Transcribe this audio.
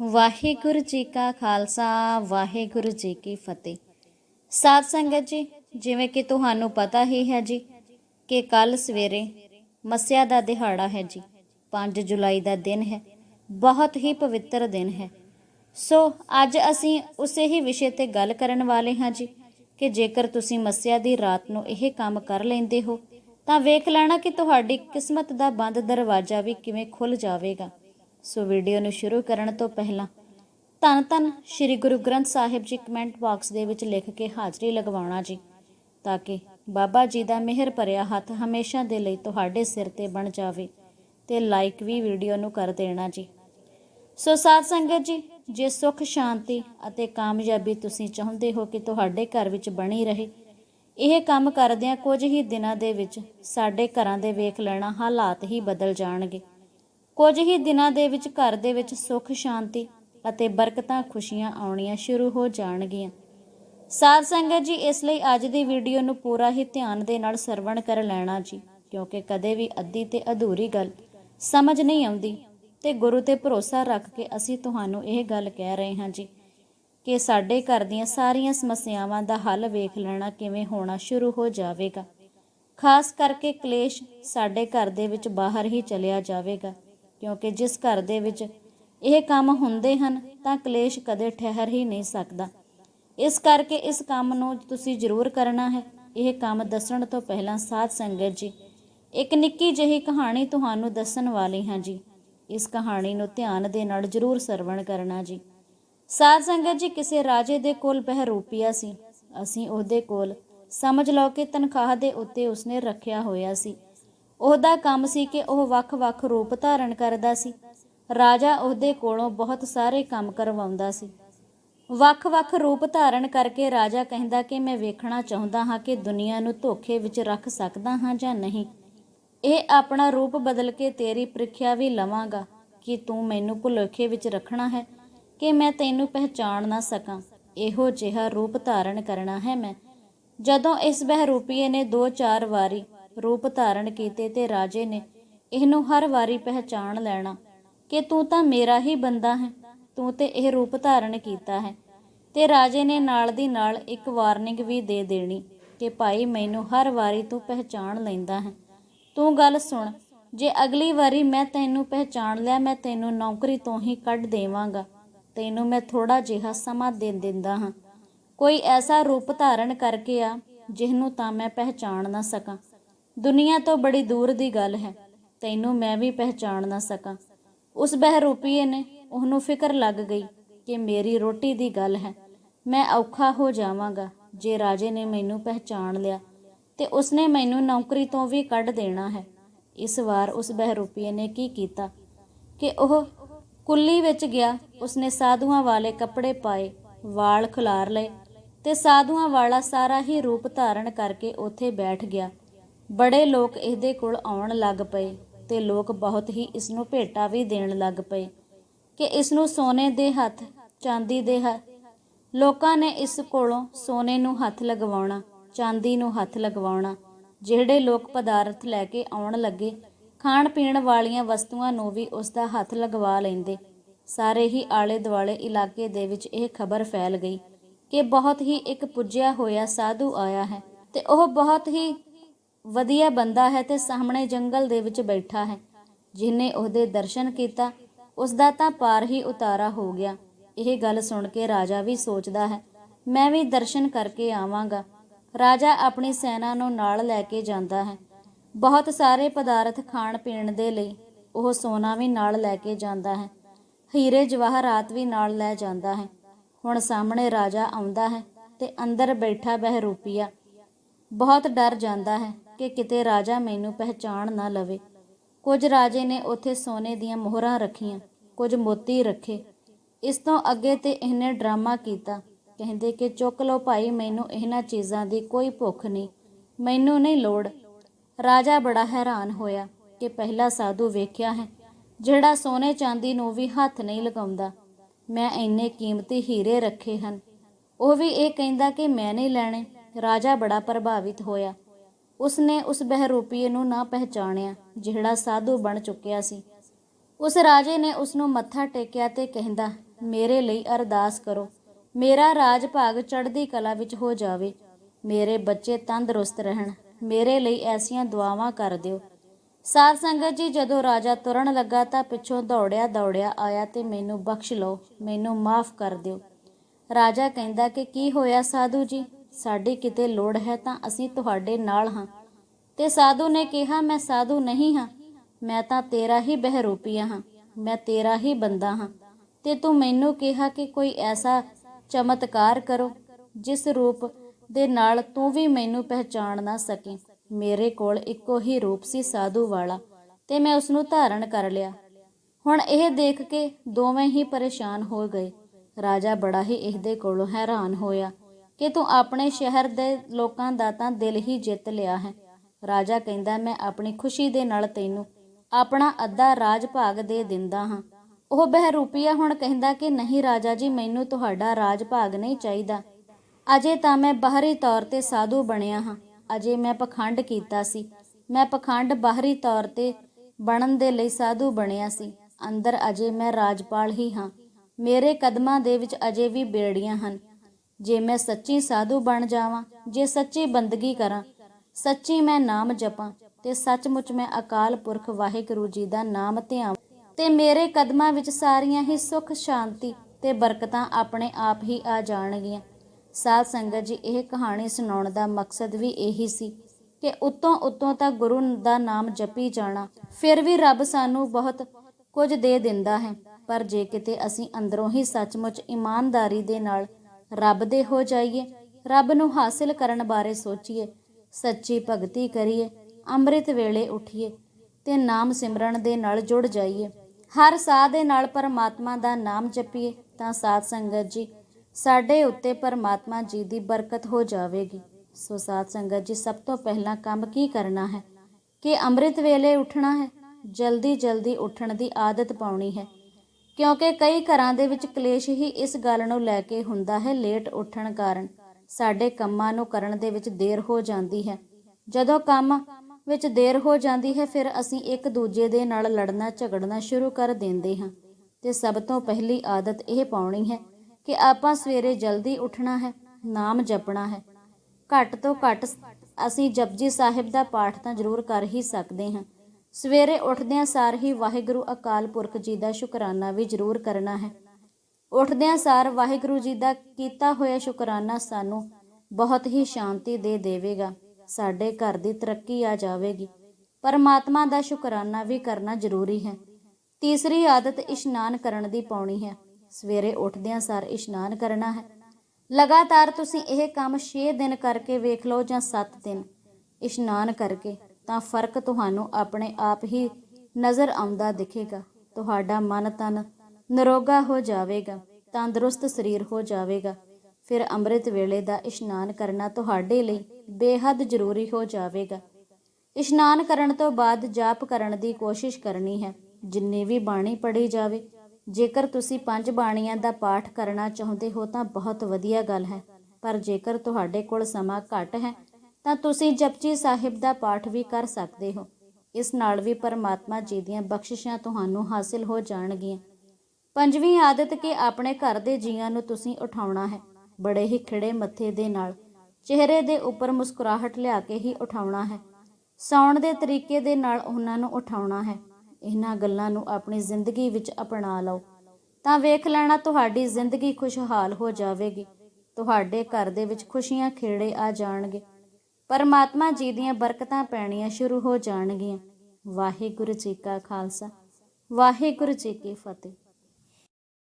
ਵਾਹਿਗੁਰੂ ਜੀ ਕਾ ਖਾਲਸਾ, ਵਾਹਿਗੁਰੂ ਜੀ ਕੀ ਫਤਿਹ। ਸਾਧ ਸੰਗਤ ਜੀ, ਜਿਵੇਂ ਕਿ ਤੁਹਾਨੂੰ ਪਤਾ ਹੀ ਹੈ ਜੀ, ਕਿ ਕੱਲ ਸਵੇਰੇ ਮੱਸਿਆ ਦਾ ਦਿਹਾੜਾ ਹੈ ਜੀ 5 ਜੁਲਾਈ ਦਾ ਦਿਨ ਹੈ, ਬਹੁਤ ਹੀ ਪਵਿੱਤਰ ਦਿਨ ਹੈ। ਸੋ ਅੱਜ ਅਸੀਂ ਉਸੇ ਹੀ ਵਿਸ਼ੇ ਤੇ ਗੱਲ ਕਰਨ ਵਾਲੇ ਹਾਂ ਜੀ, ਕਿ ਜੇਕਰ ਤੁਸੀਂ ਮੱਸਿਆ ਦੀ ਰਾਤ ਨੂੰ ਇਹ ਕੰਮ ਕਰ ਲੈਂਦੇ ਹੋ, ਤਾਂ ਵੇਖ ਲੈਣਾ ਕਿ ਤੁਹਾਡੀ ਕਿਸਮਤ ਦਾ ਬੰਦ ਦਰਵਾਜ਼ਾ ਵੀ ਕਿਵੇਂ ਖੁੱਲ ਜਾਵੇਗਾ। ਸੋ ਵੀਡੀਓ ਨੂੰ ਸ਼ੁਰੂ ਕਰਨ ਤੋਂ ਪਹਿਲਾਂ ਧੰਨ ਧੰਨ ਸ੍ਰੀ ਗੁਰੂ ਗ੍ਰੰਥ ਸਾਹਿਬ ਜੀ ਕਮੈਂਟ ਬਾਕਸ ਦੇ ਵਿੱਚ ਲਿਖ ਕੇ ਹਾਜ਼ਰੀ ਲਗਵਾਉਣਾ ਜੀ, ਤਾਂ ਕਿ ਬਾਬਾ ਜੀ ਦਾ ਮਿਹਰ ਭਰਿਆ ਹੱਥ ਹਮੇਸ਼ਾ ਦੇ ਲਈ ਤੁਹਾਡੇ ਸਿਰ ਤੇ ਬਣ ਜਾਵੇ ਤੇ ਲਾਈਕ ਵੀ ਵੀਡੀਓ ਨੂੰ ਕਰ ਦੇਣਾ ਜੀ। ਸੋ ਸਾਧ ਸੰਗਤ ਜੀ, ਜੇ ਸੁਖ, ਸ਼ਾਂਤੀ ਅਤੇ ਕਾਮਯਾਬੀ ਤੁਸੀਂ ਚਾਹੁੰਦੇ ਹੋ ਕਿ ਤੁਹਾਡੇ ਘਰ ਵਿੱਚ ਬਣੀ ਰਹੇ, ਇਹ ਕੰਮ ਕਰਦਿਆਂ ਕੁਝ ਹੀ ਦਿਨਾਂ ਦੇ ਵਿੱਚ ਸਾਡੇ ਘਰਾਂ ਦੇ ਵੇਖ ਲੈਣਾ ਹਾਲਾਤ ਹੀ ਬਦਲ ਜਾਣਗੇ। ਕੁਝ ਹੀ ਦਿਨਾਂ ਦੇ ਵਿੱਚ ਘਰ ਦੇ ਵਿੱਚ ਸੁੱਖ, ਸ਼ਾਂਤੀ ਅਤੇ ਬਰਕਤਾਂ ਖੁਸ਼ੀਆਂ ਆਉਣੀਆਂ ਸ਼ੁਰੂ ਹੋ ਜਾਣਗੀਆਂ। ਸਾਧ ਸੰਗਤ ਜੀ, ਇਸ ਲਈ ਅੱਜ ਦੀ ਵੀਡੀਓ ਨੂੰ ਪੂਰਾ ਹੀ ਧਿਆਨ ਦੇ ਨਾਲ ਸਰਵਣ ਕਰ ਲੈਣਾ ਜੀ, ਕਿਉਂਕਿ ਕਦੇ ਵੀ ਅੱਧੀ ਤੇ ਅਧੂਰੀ ਗੱਲ ਸਮਝ ਨਹੀਂ ਆਉਂਦੀ ਤੇ ਗੁਰੂ ਤੇ ਭਰੋਸਾ ਰੱਖ ਕੇ ਅਸੀਂ ਤੁਹਾਨੂੰ ਇਹ ਗੱਲ ਕਹਿ ਰਹੇ ਹਾਂ ਜੀ ਕਿ ਸਾਡੇ ਘਰ ਦੀਆਂ ਸਾਰੀਆਂ ਸਮੱਸਿਆਵਾਂ ਦਾ ਹੱਲ ਵੇਖ ਲੈਣਾ ਕਿਵੇਂ ਹੋਣਾ ਸ਼ੁਰੂ ਹੋ ਜਾਵੇਗਾ। ਖਾਸ ਕਰਕੇ ਕਲੇਸ਼ ਸਾਡੇ ਘਰ ਦੇ ਵਿੱਚ ਬਾਹਰ ਹੀ ਚਲਿਆ ਜਾਵੇਗਾ। ਕਿਉਂਕਿ ਜਿਸ ਘਰ ਦੇ ਵਿੱਚ ਇਹ ਕੰਮ ਹੁੰਦੇ ਹਨ, ਤਾਂ ਕਲੇਸ਼ ਕਦੇ ਠਹਿਰ ਹੀ ਨਹੀਂ ਸਕਦਾ। ਇਸ ਕਰਕੇ ਇਸ ਕੰਮ ਨੂੰ ਤੁਸੀਂ ਜ਼ਰੂਰ ਕਰਨਾ ਹੈ। ਇਹ ਕੰਮ ਦੱਸਣ ਤੋਂ ਪਹਿਲਾਂ ਸਾਧ ਸੰਗਤ ਜੀ, ਇੱਕ ਨਿੱਕੀ ਜਿਹੀ ਕਹਾਣੀ ਤੁਹਾਨੂੰ ਦੱਸਣ ਵਾਲੀ ਹਾਂ ਜੀ। ਇਸ ਕਹਾਣੀ ਨੂੰ ਧਿਆਨ ਦੇ ਨਾਲ ਜ਼ਰੂਰ ਸਰਵਣ ਕਰਨਾ ਜੀ। ਸਾਧ ਸੰਗਤ ਜੀ, ਕਿਸੇ ਰਾਜੇ ਦੇ ਕੋਲ ਬਹਿਰੂਪੀਆ ਸੀ। ਅਸੀਂ ਉਹਦੇ ਕੋਲ ਸਮਝ ਲਓ ਕਿ ਤਨਖਾਹ ਦੇ ਉੱਤੇ ਉਸਨੇ ਰੱਖਿਆ ਹੋਇਆ ਸੀ। ਉਹਦਾ ਕੰਮ ਸੀ ਕਿ ਉਹ ਵੱਖ-ਵੱਖ ਰੂਪ ਧਾਰਨ ਕਰਦਾ ਸੀ। ਰਾਜਾ ਉਹਦੇ ਕੋਲੋਂ ਬਹੁਤ ਸਾਰੇ ਕੰਮ ਕਰਵਾਉਂਦਾ ਸੀ। ਵੱਖ-ਵੱਖ ਰੂਪ ਧਾਰਨ ਕਰਕੇ ਰਾਜਾ ਕਹਿੰਦਾ ਕਿ ਮੈਂ ਵੇਖਣਾ ਚਾਹੁੰਦਾ ਹਾਂ ਕਿ ਦੁਨੀਆ ਨੂੰ ਧੋਖੇ ਵਿੱਚ ਰੱਖ ਸਕਦਾ ਹਾਂ ਜਾਂ ਨਹੀਂ। ਇਹ ਆਪਣਾ ਰੂਪ ਬਦਲ ਕੇ ਤੇਰੀ ਪ੍ਰੀਖਿਆ ਵੀ ਲਵਾਂਗਾ ਕਿ ਤੂੰ ਮੈਨੂੰ ਭੁਲੇਖੇ ਵਿੱਚ ਰੱਖਣਾ ਹੈ ਕਿ ਮੈਂ ਤੈਨੂੰ ਪਹਿਚਾਣ ਨਾ ਸਕਾਂ। ਇਹੋ ਜਿਹਾ ਰੂਪ ਧਾਰਨ ਕਰਨਾ ਹੈ ਮੈਂ। ਜਦੋਂ ਇਸ ਬਹਿਰੂਪੀਏ ਨੇ ਦੋ ਚਾਰ ਵਾਰੀ ਰੂਪ ਧਾਰਨ ਕੀਤੇ ਤੇ ਰਾਜੇ ਨੇ ਇਹਨੂੰ ਹਰ ਵਾਰੀ ਪਹਿਚਾਣ ਲੈਣਾ ਕਿ ਤੂੰ ਤਾਂ ਮੇਰਾ ਹੀ ਬੰਦਾ ਹੈ, ਤੂੰ ਤੇ ਇਹ ਰੂਪ ਧਾਰਨ ਕੀਤਾ ਹੈ। ਤੇ ਰਾਜੇ ਨੇ ਨਾਲ ਦੀ ਨਾਲ ਇੱਕ ਵਾਰਨਿੰਗ ਵੀ ਦੇ ਦੇਣੀ ਕਿ ਭਾਈ ਮੈਨੂੰ ਹਰ ਵਾਰੀ ਤੂੰ ਪਹਿਚਾਣ ਲੈਂਦਾ ਹੈ। ਤੂੰ ਗੱਲ ਸੁਣ, ਜੇ ਅਗਲੀ ਵਾਰੀ ਮੈਂ ਤੈਨੂੰ ਪਹਿਚਾਣ ਲਿਆ, ਮੈਂ ਤੈਨੂੰ ਨੌਕਰੀ ਤੋਂ ਹੀ ਕੱਢ ਦੇਵਾਂਗਾ। ਤੈਨੂੰ ਮੈਂ ਥੋੜਾ ਜਿਹਾ ਸਮਾਂ ਦੇ ਦਿੰਦਾ ਹਾਂ। ਕੋਈ ਐਸਾ ਰੂਪ ਧਾਰਨ ਕਰਕੇ ਆ, ਜਿਹਨੂੰ ਤਾਂ ਮੈਂ ਪਹਿਚਾਣ ਨਾ ਸਕਾਂ। ਦੁਨੀਆ ਤੋਂ ਬੜੀ ਦੂਰ ਦੀ ਗੱਲ ਹੈ। ਤੈਨੂੰ ਮੈਂ ਵੀ ਪਹਿਚਾਣ ਨਾ ਸਕਾਂ। ਉਸ ਬਹਿਰੂਪੀਏ ਨੇ ਉਹਨੂੰ ਫਿਕਰ ਲੱਗ ਗਈ ਕਿ ਮੇਰੀ ਰੋਟੀ ਦੀ ਗੱਲ ਹੈ। ਮੈਂ ਔਖਾ ਹੋ ਜਾਵਾਂਗਾ ਜੇ ਰਾਜੇ ਨੇ ਮੈਨੂੰ ਪਹਿਚਾਣ ਲਿਆ ਤੇ ਉਸਨੇ ਮੈਨੂੰ ਨੌਕਰੀ ਤੋਂ ਵੀ ਕੱਢ ਦੇਣਾ ਹੈ। ਇਸ ਵਾਰ ਉਸ ਬਹਿਰੂਪੀਏ ਨੇ ਕੀ ਕੀਤਾ ਕਿ ਉਹ ਕੁੱਲੀ ਵਿੱਚ ਗਿਆ। ਉਸਨੇ ਸਾਧੂਆਂ ਵਾਲੇ ਕੱਪੜੇ ਪਾਏ, ਵਾਲ ਖੁਲਾਰ ਲਏ ਤੇ ਸਾਧੂਆਂ ਵਾਲਾ ਸਾਰਾ ਹੀ ਰੂਪ ਧਾਰਨ ਕਰਕੇ ਉੱਥੇ ਬੈਠ ਗਿਆ। ਬੜੇ ਲੋਕ ਇਹਦੇ ਕੋਲ ਆਉਣ ਲੱਗ ਪਏ ਤੇ ਲੋਕ ਬਹੁਤ ਹੀ ਇਸ ਨੂੰ ਭੇਟਾ ਵੀ ਦੇਣ ਲੱਗ ਪਏ ਕਿ ਇਸ ਨੂੰ ਸੋਨੇ ਦੇ ਹੱਥ, ਚਾਂਦੀ ਦੇ ਹੱਥ। ਲੋਕਾਂ ਨੇ ਇਸ ਕੋਲੋਂ ਸੋਨੇ ਨੂੰ ਹੱਥ ਲਗਵਾਉਣਾ, ਚਾਂਦੀ ਨੂੰ ਹੱਥ ਲਗਵਾਉਣਾ, ਜਿਹੜੇ ਲੋਕ ਪਦਾਰਥ ਲੈ ਕੇ ਆਉਣ ਲੱਗੇ ਖਾਣ ਪੀਣ ਵਾਲੀਆਂ ਵਸਤੂਆਂ ਨੂੰ ਵੀ ਉਸ ਦਾ ਹੱਥ ਲਗਵਾ ਲੈਂਦੇ। ਸਾਰੇ ਹੀ ਆਲੇ ਦੁਆਲੇ ਇਲਾਕੇ ਦੇ ਵਿੱਚ ਇਹ ਖਬਰ ਫੈਲ ਗਈ ਕਿ ਬਹੁਤ ਹੀ ਇੱਕ ਪੁੱਜਿਆ ਹੋਇਆ ਸਾਧੂ ਆਇਆ ਹੈ ਤੇ ਉਹ ਬਹੁਤ ਹੀ ਵਧੀਆ ਬੰਦਾ ਹੈ ਤੇ ਸਾਹਮਣੇ ਜੰਗਲ ਦੇ ਵਿੱਚ ਬੈਠਾ ਹੈ। ਜਿਨੇ ਉਹਦੇ ਦਰਸ਼ਨ ਕੀਤਾ ਉਸ ਦਾ ਤਾਂ ਪਾਰ ਹੀ ਉਤਾਰਾ ਹੋ ਗਿਆ। ਇਹ ਗੱਲ ਸੁਣ ਕੇ ਰਾਜਾ ਵੀ ਸੋਚਦਾ ਹੈ, ਮੈਂ ਵੀ ਦਰਸ਼ਨ ਕਰਕੇ ਆਵਾਂਗਾ। ਰਾਜਾ ਆਪਣੀ ਸੈਨਾ ਨੂੰ ਨਾਲ ਲੈ ਕੇ ਜਾਂਦਾ ਹੈ। ਬਹੁਤ ਸਾਰੇ ਪਦਾਰਥ ਖਾਣ ਪੀਣ ਦੇ ਲਈ ਉਹ ਸੋਨਾ ਵੀ ਨਾਲ ਲੈ ਕੇ ਜਾਂਦਾ ਹੈ। ਹੀਰੇ ਜਵਾਹਰਾਤ ਵੀ ਨਾਲ ਲੈ ਜਾਂਦਾ ਹੈ। ਹੁਣ ਸਾਹਮਣੇ ਰਾਜਾ ਆਉਂਦਾ ਹੈ ਤੇ ਅੰਦਰ ਬੈਠਾ ਬਹਿਰੂਪੀਆ। ਬਹੁਤ ਡਰ ਜਾਂਦਾ ਹੈ। ਕਿ ਕਿਤੇ ਰਾਜਾ ਮੈਨੂੰ ਪਹਿਚਾਣ ਨਾ ਲਵੇ। ਕੁਝ ਰਾਜੇ ਨੇ ਉੱਥੇ ਸੋਨੇ ਦੀਆਂ ਮੋਹਰਾਂ ਰੱਖੀਆਂ, ਕੁਝ ਮੋਤੀ ਰੱਖੇ। ਇਸ ਤੋਂ ਅੱਗੇ ਤੇ ਇਹਨੇ ਡਰਾਮਾ ਕੀਤਾ। ਕਹਿੰਦੇ ਕਿ ਚੁੱਕ ਲਓ ਭਾਈ, ਮੈਨੂੰ ਇਹਨਾਂ ਚੀਜ਼ਾਂ ਦੀ ਕੋਈ ਭੁੱਖ ਨਹੀਂ, ਮੈਨੂੰ ਨਹੀਂ ਲੋੜ। ਰਾਜਾ ਬੜਾ ਹੈਰਾਨ ਹੋਇਆ ਕਿ ਪਹਿਲਾ ਸਾਧੂ ਵੇਖਿਆ ਹੈ, ਜਿਹੜਾ ਸੋਨੇ ਚਾਂਦੀ ਨੂੰ ਵੀ ਹੱਥ ਨਹੀਂ ਲਗਾਉਂਦਾ। ਮੈਂ ਇੰਨੇ ਕੀਮਤੀ ਹੀਰੇ ਰੱਖੇ ਹਨ। ਉਹ ਵੀ ਇਹ ਕਹਿੰਦਾ ਕਿ ਮੈਂ ਨਹੀਂ ਲੈਣੇ। ਰਾਜਾ ਬੜਾ ਪ੍ਰਭਾਵਿਤ ਹੋਇਆ। ਉਸਨੇ ਉਸ ਬਹਿਰੂਪੀਏ ਨੂੰ ਨਾ ਪਹਿਚਾਣਿਆ, ਜਿਹੜਾ ਸਾਧੂ ਬਣ ਚੁੱਕਿਆ ਸੀ। ਉਸ ਰਾਜੇ ਨੇ ਉਸ ਨੂੰ ਮੱਥਾ ਟੇਕਿਆ ਤੇ ਕਹਿੰਦਾ, ਮੇਰੇ ਲਈ ਅਰਦਾਸ ਕਰੋ। ਮੇਰਾ ਰਾਜ ਭਾਗ ਚੜ੍ਹਦੀ ਕਲਾ ਵਿੱਚ ਹੋ ਜਾਵੇ। ਮੇਰੇ ਬੱਚੇ ਤੰਦਰੁਸਤ ਰਹਿਣ। ਮੇਰੇ ਲਈ ਐਸੀਆਂ ਦੁਆਵਾਂ ਕਰ ਦਿਓ ਸਾਧ ਸੰਗਤ ਜੀ ਜਦੋਂ ਰਾਜਾ ਤੁਰਨ ਲੱਗਾ ਤਾਂ ਪਿੱਛੋਂ ਦੌੜਿਆ ਦੌੜਿਆ ਆਇਆ ਤੇ ਮੈਨੂੰ ਬਖਸ਼ ਲਓ, ਮੈਨੂੰ ਮਾਫ ਕਰ ਦਿਓ। ਰਾਜਾ ਕਹਿੰਦਾ ਕਿ ਕੀ ਹੋਇਆ ਸਾਧੂ ਜੀ? ਸਾਡੀ ਕਿਤੇ ਲੋੜ ਹੈ ਤਾਂ ਅਸੀਂ ਤੁਹਾਡੇ ਨਾਲ ਹਾਂ। ਤੇ ਸਾਧੂ ਨੇ ਕਿਹਾ, ਮੈਂ ਸਾਧੂ ਨਹੀਂ ਹਾਂ। ਮੈਂ ਤਾਂ ਤੇਰਾ ਹੀ ਬਹਿਰੂਪੀਆ ਹਾਂ। ਮੈਂ ਤੇਰਾ ਹੀ ਬੰਦਾ ਹਾਂ। ਤੇ ਤੂੰ ਮੈਨੂੰ ਕਿਹਾ ਕਿ ਕੋਈ ਐਸਾ ਚਮਤਕਾਰ ਕਰੋ, ਜਿਸ ਰੂਪ ਦੇ ਨਾਲ ਤੂੰ ਵੀ ਮੈਨੂੰ ਪਹਿਚਾਣ ਨਾ ਸਕੇ। ਮੇਰੇ ਕੋਲ ਇੱਕੋ ਹੀ ਰੂਪ ਸੀ ਸਾਧੂ ਵਾਲਾ, ਤੇ ਮੈਂ ਉਸ ਨੂੰ ਧਾਰਨ ਕਰ ਲਿਆ। ਹੁਣ ਇਹ ਦੇਖ ਕੇ ਦੋਵੇਂ ਹੀ ਪਰੇਸ਼ਾਨ ਹੋ ਗਏ। ਰਾਜਾ ਬੜਾ ਹੀ ਇਹਦੇ ਕੋਲੋਂ ਹੈਰਾਨ ਹੋਇਆ। ਕਿ ਤੂੰ ਆਪਣੇ ਸ਼ਹਿਰ ਦੇ ਲੋਕਾਂ ਦਾ ਤਾਂ ਦਿਲ ਹੀ ਜਿੱਤ ਲਿਆ ਹੈ। ਰਾਜਾ ਕਹਿੰਦਾ, ਮੈਂ ਆਪਣੀ ਖੁਸ਼ੀ ਦੇ ਨਾਲ ਤੈਨੂੰ ਆਪਣਾ ਅੱਧਾ ਰਾਜ ਭਾਗ ਦੇ ਦਿੰਦਾ ਹਾਂ। ਉਹ ਬਹਿਰੂਪੀਆ ਹੁਣ ਕਹਿੰਦਾ ਕਿ, ਨਹੀਂ ਰਾਜਾ ਜੀ, ਮੈਨੂੰ ਤੁਹਾਡਾ ਰਾਜ ਭਾਗ ਨਹੀਂ ਚਾਹੀਦਾ। ਅਜੇ ਤਾਂ ਮੈਂ ਬਾਹਰੀ ਤੌਰ ਤੇ ਸਾਧੂ ਬਣਿਆ ਹਾਂ। ਅਜੇ ਮੈਂ ਪਖੰਡ ਕੀਤਾ ਸੀ। ਮੈਂ ਪਖੰਡ ਬਾਹਰੀ ਤੌਰ ਤੇ ਬਣਨ ਦੇ ਲਈ ਸਾਧੂ ਬਣਿਆ ਸੀ। ਅੰਦਰ ਅਜੇ ਮੈਂ ਰਾਜਪਾਲ ਹੀ ਹਾਂ। ਮੇਰੇ ਕਦਮਾਂ ਦੇ ਵਿੱਚ ਅਜੇ ਵੀ ਬੇੜੀਆਂ ਹਨ। ਜੇ ਮੈਂ ਸੱਚੀ ਸਾਧੂ ਬਣ ਜਾਵਾਂ, ਜੇ ਸੱਚੀ ਬੰਦਗੀ ਕਰਾਂ, ਸੱਚੀ ਮੈਂ ਨਾਮ ਜਪਾਂ ਤੇ ਸੱਚਮੁੱਚ ਮੈਂ ਅਕਾਲ ਪੁਰਖ ਵਾਹਿਗੁਰੂ ਜੀ ਦਾ ਨਾਮ ਧਿਆਵਾਂ। ਤੇ ਮੇਰੇ ਕਦਮਾਂ ਵਿੱਚ ਸਾਰੀਆਂ ਹੀ ਸੁੱਖ, ਸ਼ਾਂਤੀ ਤੇ ਬਰਕਤਾਂ ਆਪਣੇ ਆਪ ਹੀ ਆ ਜਾਣਗੀਆਂ। ਸਾਧ ਸੰਗਤ ਜੀ, ਇਹ ਕਹਾਣੀ ਸੁਣਾਉਣ ਦਾ ਮਕਸਦ ਵੀ ਇਹੀ ਸੀ ਕਿ ਉਤੋਂ ਉਤੋਂ ਤਾਂ ਗੁਰੂ ਦਾ ਨਾਮ ਜਪੀ ਜਾਣਾ, ਫਿਰ ਵੀ ਰੱਬ ਸਾਨੂੰ ਬਹੁਤ ਕੁਝ ਦੇ ਦਿੰਦਾ ਹੈ। ਪਰ ਜੇ ਕਿਤੇ ਅਸੀਂ ਅੰਦਰੋਂ ਹੀ ਸੱਚਮੁੱਚ ਇਮਾਨਦਾਰੀ ਦੇ ਨਾਲ ਰੱਬ ਦੇ ਹੋ ਜਾਈਏ। ਰੱਬ ਨੂੰ ਹਾਸਿਲ ਕਰਨ ਬਾਰੇ ਸੋਚੀਏ। ਸੱਚੀ ਭਗਤੀ ਕਰੀਏ। ਅੰਮ੍ਰਿਤ ਵੇਲੇ ਉਠੀਏ ਤੇ ਨਾਮ ਸਿਮਰਨ ਦੇ ਨਾਲ ਜੁੜ ਜਾਈਏ। ਹਰ ਸਾਹ ਦੇ ਨਾਲ ਪਰਮਾਤਮਾ ਦਾ ਨਾਮ ਜਪੀਏ ਤਾਂ ਸਾਧ ਸੰਗਤ ਜੀ ਸਾਡੇ ਉੱਤੇ ਪਰਮਾਤਮਾ ਜੀ ਦੀ ਬਰਕਤ ਹੋ ਜਾਵੇਗੀ। ਸੋ ਸਾਧ ਸੰਗਤ ਜੀ, ਸਭ ਤੋਂ ਪਹਿਲਾਂ ਕੰਮ ਕੀ ਕਰਨਾ ਹੈ? ਕਿ ਅੰਮ੍ਰਿਤ ਵੇਲੇ ਉੱਠਣਾ ਹੈ? ਜਲਦੀ ਜਲਦੀ ਉੱਠਣ ਦੀ ਆਦਤ ਪਾਉਣੀ ਹੈ। ਕਿਉਂਕਿ ਕਈ ਘਰਾਂ ਦੇ ਵਿੱਚ ਕਲੇਸ਼ ਹੀ ਇਸ ਗੱਲ ਨੂੰ ਲੈ ਕੇ ਹੁੰਦਾ ਹੈ, ਲੇਟ ਉੱਠਣ ਕਾਰਨ। ਸਾਡੇ ਕੰਮਾਂ ਨੂੰ ਕਰਨ ਦੇ ਵਿੱਚ ਦੇਰ ਹੋ ਜਾਂਦੀ ਹੈ। ਜਦੋਂ ਕੰਮ ਵਿੱਚ ਦੇਰ ਹੋ ਜਾਂਦੀ ਹੈ, ਫਿਰ ਅਸੀਂ ਇੱਕ ਦੂਜੇ ਦੇ ਨਾਲ ਲੜਨਾ, ਝਗੜਨਾ ਸ਼ੁਰੂ ਕਰ ਦਿੰਦੇ ਹਾਂ। ਤੇ ਸਭ ਤੋਂ ਪਹਿਲੀ ਆਦਤ ਇਹ ਪਾਉਣੀ ਹੈ ਕਿ ਆਪਾਂ ਸਵੇਰੇ ਜਲਦੀ ਉੱਠਣਾ ਹੈ, ਨਾਮ ਜਪਣਾ ਹੈ। ਘੱਟ ਤੋਂ ਘੱਟ ਅਸੀਂ ਜਪਜੀ ਸਾਹਿਬ ਦਾ ਪਾਠ ਤਾਂ ਜ਼ਰੂਰ ਕਰ ਹੀ ਸਕਦੇ ਹਾਂ। ਸਵੇਰੇ ਉੱਠਦਿਆਂ ਸਾਰ ਹੀ ਵਾਹਿਗੁਰੂ ਅਕਾਲ ਪੁਰਖ ਜੀ ਦਾ ਸ਼ੁਕਰਾਨਾ ਵੀ ਜ਼ਰੂਰ ਕਰਨਾ ਹੈ। ਉੱਠਦਿਆਂ ਸਾਰ ਵਾਹਿਗੁਰੂ ਜੀ ਦਾ ਕੀਤਾ ਹੋਇਆ ਸ਼ੁਕਰਾਨਾ ਸਾਨੂੰ ਬਹੁਤ ਹੀ ਸ਼ਾਂਤੀ ਦੇ ਦੇਵੇਗਾ। ਸਾਡੇ ਘਰ ਦੀ ਤਰੱਕੀ ਆ ਜਾਵੇਗੀ। ਪਰਮਾਤਮਾ ਦਾ ਸ਼ੁਕਰਾਨਾ ਵੀ ਕਰਨਾ ਜ਼ਰੂਰੀ ਹੈ। ਤੀਸਰੀ ਆਦਤ ਇਸ਼ਨਾਨ ਕਰਨ ਦੀ ਪਾਉਣੀ ਹੈ। ਸਵੇਰੇ ਉੱਠਦਿਆਂ ਸਾਰ ਇਸ਼ਨਾਨ ਕਰਨਾ ਹੈ। ਲਗਾਤਾਰ ਤੁਸੀਂ ਇਹ ਕੰਮ 6 ਦਿਨ ਕਰਕੇ ਵੇਖ ਲਓ ਜਾਂ 7 ਦਿਨ ਇਸ਼ਨਾਨ ਕਰਕੇ। ਤਾਂ ਫ਼ਰਕ ਤੁਹਾਨੂੰ ਆਪਣੇ ਆਪ ਹੀ ਨਜ਼ਰ ਆਉਂਦਾ ਦਿਖੇਗਾ। ਤੁਹਾਡਾ ਮਨ ਤਨ ਨਿਰੋਗਾ ਹੋ ਜਾਵੇਗਾ, ਤੰਦਰੁਸਤ ਸਰੀਰ ਹੋ ਜਾਵੇਗਾ। ਫਿਰ ਅੰਮ੍ਰਿਤ ਵੇਲੇ ਦਾ ਇਸ਼ਨਾਨ ਕਰਨਾ ਤੁਹਾਡੇ ਲਈ ਬੇਹੱਦ ਜ਼ਰੂਰੀ ਹੋ ਜਾਵੇਗਾ। ਇਸ਼ਨਾਨ ਕਰਨ ਤੋਂ ਬਾਅਦ ਜਾਪ ਕਰਨ ਦੀ ਕੋਸ਼ਿਸ਼ ਕਰਨੀ ਹੈ। ਜਿੰਨੀ ਵੀ ਬਾਣੀ ਪੜ੍ਹੀ ਜਾਵੇ, ਜੇਕਰ ਤੁਸੀਂ ਪੰਜ ਬਾਣੀਆਂ ਦਾ ਪਾਠ ਕਰਨਾ ਚਾਹੁੰਦੇ ਹੋ ਤਾਂ ਬਹੁਤ ਵਧੀਆ ਗੱਲ ਹੈ। ਪਰ ਜੇਕਰ ਤੁਹਾਡੇ ਕੋਲ ਸਮਾਂ ਘੱਟ ਹੈ ਤਾਂ ਤੁਸੀਂ ਜਪਜੀ ਸਾਹਿਬ ਦਾ ਪਾਠ ਵੀ ਕਰ ਸਕਦੇ ਹੋ। ਇਸ ਨਾਲ ਵੀ ਪਰਮਾਤਮਾ ਜੀ ਦੀਆਂ ਬਖਸ਼ਿਸ਼ਾਂ ਤੁਹਾਨੂੰ ਹਾਸਿਲ ਹੋ ਜਾਣਗੀਆਂ। ਪੰਜਵੀਂ ਆਦਤ ਕਿ ਆਪਣੇ ਘਰ ਦੇ ਜੀਆਂ ਨੂੰ ਤੁਸੀਂ ਉਠਾਉਣਾ ਹੈ। ਬੜੇ ਹੀ ਖਿੜੇ ਮੱਥੇ ਦੇ ਨਾਲ, ਚਿਹਰੇ ਦੇ ਉੱਪਰ ਮੁਸਕਰਾਹਟ ਲਿਆ ਕੇ ਹੀ ਉਠਾਉਣਾ ਹੈ। ਸੌਣ ਦੇ ਤਰੀਕੇ ਦੇ ਨਾਲ ਉਹਨਾਂ ਨੂੰ ਉਠਾਉਣਾ ਹੈ। ਇਹਨਾਂ ਗੱਲਾਂ ਨੂੰ ਆਪਣੀ ਜ਼ਿੰਦਗੀ ਵਿੱਚ ਅਪਣਾ ਲਓ। ਤਾਂ ਵੇਖ ਲੈਣਾ ਤੁਹਾਡੀ ਜ਼ਿੰਦਗੀ ਖੁਸ਼ਹਾਲ ਹੋ ਜਾਵੇਗੀ। ਤੁਹਾਡੇ ਘਰ ਦੇ ਵਿੱਚ ਖੁਸ਼ੀਆਂ ਖੇੜੇ ਆ ਜਾਣਗੇ। ਪਰਮਾਤਮਾ ਜੀ ਦੀਆਂ ਬਰਕਤਾਂ ਪੈਣੀਆਂ ਸ਼ੁਰੂ ਹੋ ਜਾਣਗੀਆਂ। ਵਾਹਿਗੁਰੂ ਜੀ ਕਾ ਖਾਲਸਾ। ਵਾਹਿਗੁਰੂ ਜੀ ਕੀ ਫਤਿਹ।